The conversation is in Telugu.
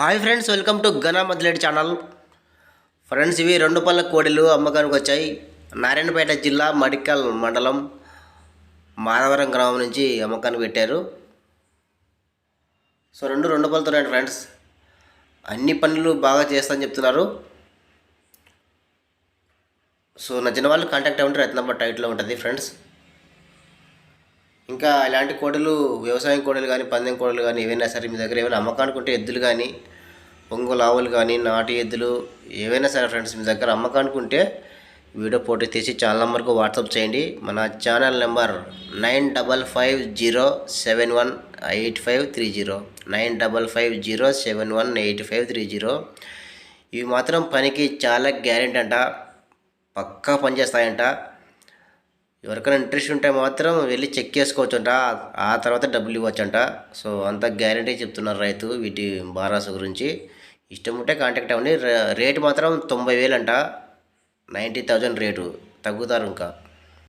హాయ్ ఫ్రెండ్స్ వెల్కమ్ టు గనా మద్లేడి ఛానల్. ఫ్రెండ్స్ ఇవి రెండు పళ్ళ కోడిలు అమ్మకానికి వచ్చాయి. నారాయణపేట జిల్లా మడికల్ మండలం మాధవరం గ్రామం నుంచి అమ్మకానికి పెట్టారు. సో రెండు రెండు పళ్ళతో ఉన్నాయి ఫ్రెండ్స్. అన్ని పనులు బాగా చేస్తామని చెప్తున్నారు. సో నచ్చిన వాళ్ళు కాంటాక్ట్ అవ్వండి రైతు నెంబర్ టైట్లో ఉంటుంది ఫ్రెండ్స్. ఇంకా ఇలాంటి కోడలు వ్యవసాయం కోడలు కానీ పందెం కోడలు కానీ ఏవైనా సరే మీ దగ్గర ఏమైనా అమ్మకానికి ఉంటే ఎద్దులు కానీ ఒంగోలు ఆవులు కానీ నాటు ఎద్దులు ఏవైనా సరే ఫ్రెండ్స్ మీ దగ్గర అమ్మకానికి ఉంటే వీడియో ఫోటో తీసి ఛానల్ నెంబర్కు వాట్సాప్ చేయండి. మన channel number nine double five zero seven one eight five three zero nine double five zero seven one eight five three zero. ఇవి మాత్రం పనికి చాలా గ్యారెంటీ అంట పక్కా పనిచేస్తాయంట. ఎవరికైనా ఇంట్రెస్ట్ ఉంటే మాత్రం వెళ్ళి చెక్ చేసుకోవచ్చు అంట ఆ తర్వాత డబ్బులు ఇవ్వచ్చు అంట సో అంత గ్యారెంటీ చెప్తున్నారు రైతు వీటి బారాస గురించి. ఇష్టం ఉంటే కాంటాక్ట్ అవ్వండి. రేటు మాత్రం తొంభై వేలంట. Ninety thousand rate. తగ్గుతారు ఇంకా.